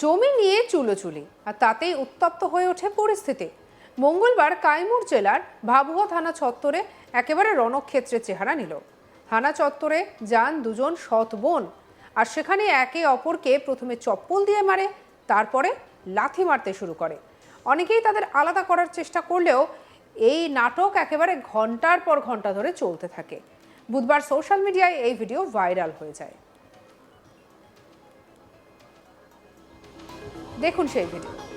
জমি নিয়ে চুলোচুলি, আর তাতেই উত্তপ্ত হয়ে ওঠে পরিস্থিতি। মঙ্গলবার কাইমুর জেলার ভাবুয়া থানা চত্বরে একেবারে রণক্ষেত্রের চেহারা নিল। থানা চত্বরে যান দুজন সৎ বোন, আর সেখানে একে অপরকে প্রথমে চপ্পল দিয়ে মারে, তারপরে লাথি মারতে শুরু করে। অনেকেই তাদের আলাদা করার চেষ্টা করলেও এই নাটক একেবারে ঘণ্টার পর ঘণ্টা ধরে চলতে থাকে। বুধবার সোশ্যাল মিডিয়ায় এই ভিডিও ভাইরাল হয়ে যায়। দেখুন সেই ভিডিও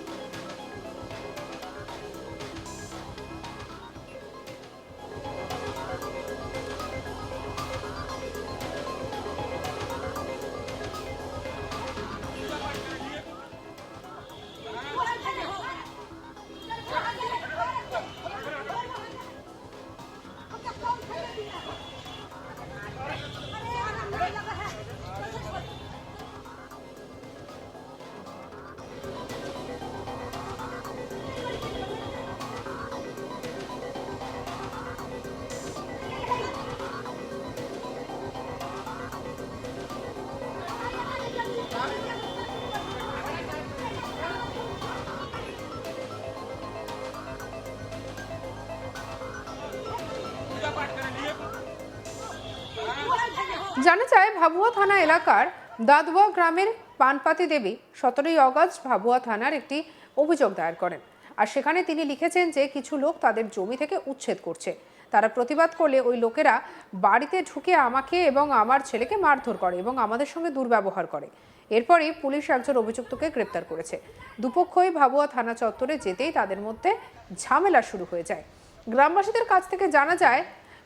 জানা যায়, ভাবুয়া থানা এলাকার দাদুয়া গ্রামের পানপাতি দেবী সতেরোই অগস্ট ভাবুয়া থানার একটি অভিযোগ দায়ের করেন। আর সেখানে তিনি লিখেছেন যে, কিছু লোক তাদের জমি থেকে উচ্ছেদ করছে। তারা প্রতিবাদ করলে ওই লোকেরা বাড়িতে ঢুকে আমাকে এবং আমার ছেলেকে মারধর করে এবং আমাদের সঙ্গে দুর্ব্যবহার করে। এরপরে পুলিশ একজন অভিযুক্তকে গ্রেপ্তার করেছে। দুপক্ষই ভাবুয়া থানা চত্বরে যেতেই তাদের মধ্যে ঝামেলা শুরু হয়ে যায়। গ্রামবাসীদের কাছ থেকে জানা যায়,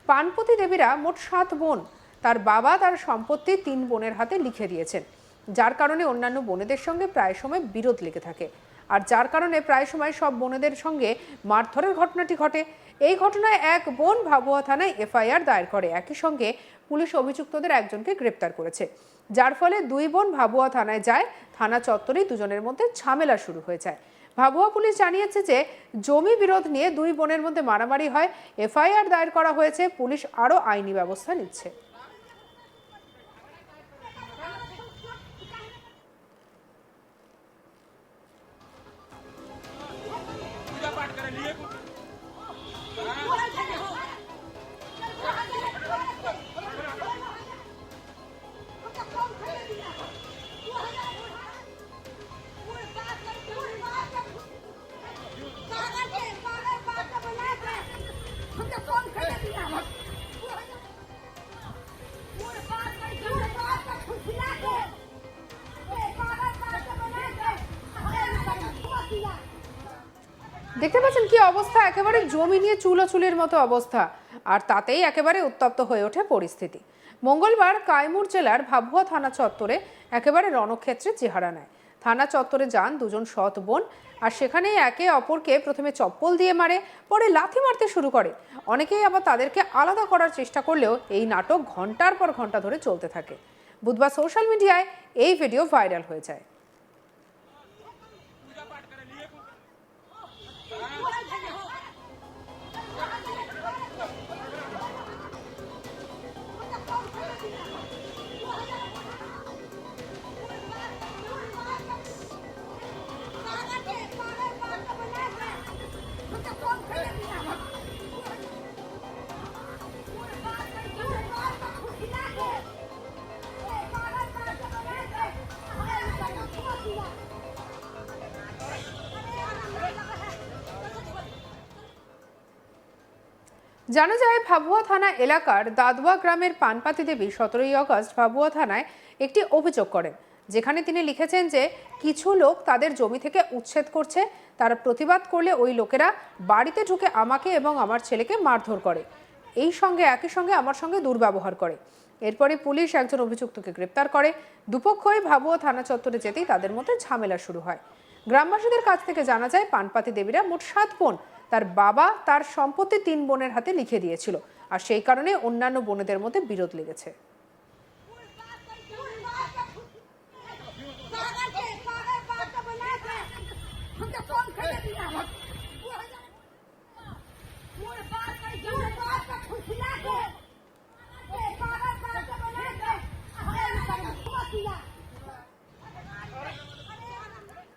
পানপতি দেবীরা মোট সাত বোন। তার বাবা তার সম্পত্তি তিন বোনের হাতে লিখে দিয়েছেন, যার কারণে অন্যান্য বোনেদের সঙ্গে প্রায় সময় বিরোধ লেগে থাকে। আর যার কারণে প্রায় সময় সব বোনেদের সঙ্গে মারধরের ঘটনাটি ঘটে। এই ঘটনায় এক বোন ভাবুয়া থানায় এফআইআর দায়ের করে। একই সঙ্গে পুলিশ অভিযুক্তদের একজনকে গ্রেপ্তার করেছে। যার ফলে দুই বোন ভাবুয়া থানায় যায়, থানা চত্বরেই দুজনের মধ্যে ঝামেলা শুরু হয়ে যায়। ভাবুয়া পুলিশ জানিয়েছে যে, জমি বিরোধ নিয়ে দুই বোনের মধ্যে মারামারি হয়। এফআইআর দায়ের করা হয়েছে। পুলিশ আরও আইনি ব্যবস্থা নিচ্ছে। Olha ali. দেখতে পাচ্ছেন কি অবস্থা? একেবারে জমি নিয়ে চুলো চুলোচুলির মতো অবস্থা। আর তাতেই একেবারে উত্তপ্ত হয়ে ওঠে পরিস্থিতি। মঙ্গলবার কাইমুর জেলার ভাবুয়া থানা চত্বরে একেবারে রণক্ষেত্রে চেহারা নেয়। থানা চত্বরে যান দুজন সৎ বোন আর সেখানেই একে অপরকে প্রথমে চপ্পল দিয়ে মারে, পরে লাথি মারতে শুরু করে। অনেকেই আবার তাদেরকে আলাদা করার চেষ্টা করলেও এই নাটক ঘণ্টার পর ঘণ্টা ধরে চলতে থাকে। বুধবার সোশ্যাল মিডিয়ায় এই ভিডিও ভাইরাল হয়ে যায়। 过来看看 জানা যায় ভাবুয়া থানা এলাকার দাদুয়া গ্রামের পানপাতি দেবী সতেরোই আগস্ট ভাবুয়া থানায় একটি অভিযোগ করেন, যেখানে তিনি লিখেছেন যে কিছু লোক তাদের জমি থেকে উচ্ছেদ করছে, তারা প্রতিবাদ করলে ওই লোকেরা বাড়িতে ঢুকে আমাকে এবং আমার ছেলেকে মারধর করে। এই সঙ্গে, একই সঙ্গে আমার সঙ্গে দুর্ব্যবহার করে। এরপরে পুলিশ একজন অভিযুক্তকে গ্রেপ্তার করে। দুপক্ষই ভাবুয়া থানা চত্বরে যেতেই তাদের মধ্যে ঝামেলা শুরু হয়। গ্রামবাসীদের কাছ থেকে জানা যায়, পানপাতি দেবীরা মোট সাত বোন তার বাবা তার সম্পত্তি তিন বোনের হাতে লিখে দিয়েছিল। আর সেই কারণে অন্যান্য বোনেদের মধ্যে বিরোধ লেগেছে।